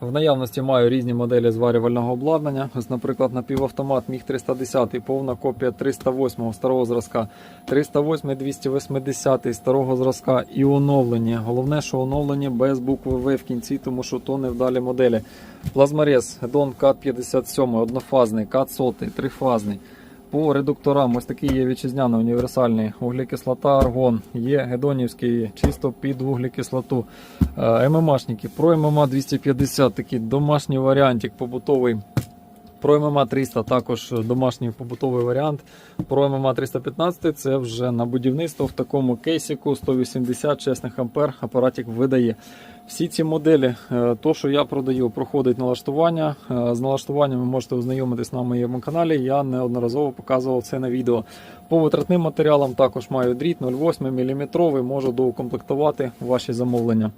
В наявності маю різні моделі зварювального обладнання. Ось, наприклад, напівавтомат Міг 310, повна копія 308 старого зразка, 308 280 старого зразка і оновлені. Головне, що оновлені без букви В в кінці, тому що то невдалі моделі. Плазморез Hedon CAT57, однофазний, CAT 100, трифазний. По редукторам ось такий є вітчизняний універсальний вуглекислота аргон, є гедонівський чисто під вуглекислоту. Е, ММАшники, про ММА 250, такий домашній варіантик побутовий. Pro MMA 300 також домашній побутовий варіант. Pro MMA 315 це вже на будівництво в такому кейсику 180 чесних ампер апаратик видає. Всі ці моделі, е, то що я продаю, проходить налаштування. Е, З налаштуванням ви можете ознайомитись на моєму каналі. Я неодноразово показував це на відео. По витратним матеріалам також маю дріт 0,8 мм, можу доукомплектувати ваші замовлення.